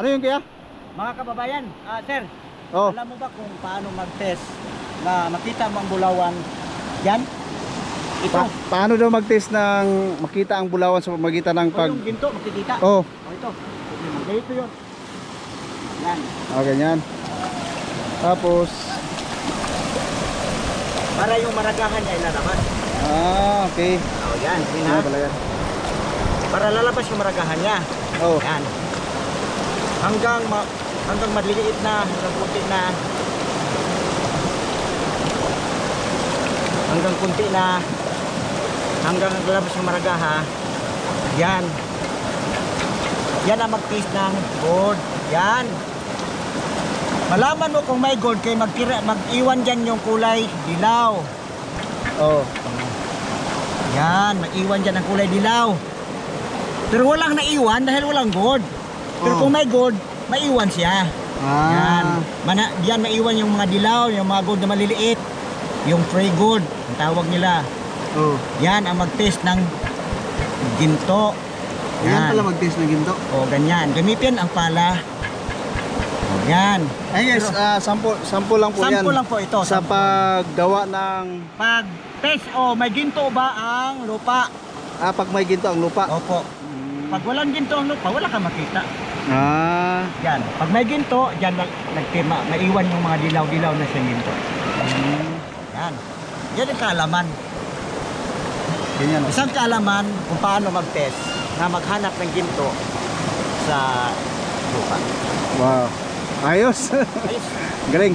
Ano yun kaya? Mga kababayan, ah, sir, Oh, alam mo ba kung paano mag-test na makita mo ang bulawan? Yan. Ito. pa- paano daw mag-test ng makita ang bulawan sa pamagitan ng O pag... yung ginto, makikita. Oh, O ito. Ganito yun. Yan. oh ganyan. Tapos, Para yung maragahan niya ilalabas. ah, okay. O yan, yun Ano ha. pala yan? Para lalabas yung maragahan niya. Oh, Yan. Hanggang ma hanggang maliliit na, hanggang kunti na. Hanggang kunti na. Hanggang lalabas yung maragaha. Yan. Yan ang mag-taste ng gold. Yan. Malaman mo kung may gold kay magtira, mag-iwan dyan yung kulay dilaw. oh. Yan, maiwan dyan ang kulay dilaw. Pero walang naiwan dahil walang gold. Pero Oh. kung may gold, maiwan siya. Yan. Ah, Mana, yan maiwan yung mga dilaw, yung mga gold na maliliit. Yung free gold, ang tawag nila. oh. Yan ang mag-test ng ginto. Yan pala mag-test ng ginto. O, ganyan. Gamitin ang pala. O, yan. Ay guys, ah, sample, sample lang po yan. Sample lang po ito. Sa sample. paggawa ng... Pag test, o may ginto ba ang lupa? Ah, pag may ginto ang lupa. Opo. Pag walang ginto ang lupa, wala kang makita. Ah, Yan. Pag may ginto, dyan nag- nagtima, maiwan yung mga dilaw-dilaw na sa ginto. Yan. Yan ang kaalaman. ganyan. oh. Isang kaalaman kung paano mag-test na maghanap ng ginto sa lupa. Wow. Ayos. Ayos. Galing.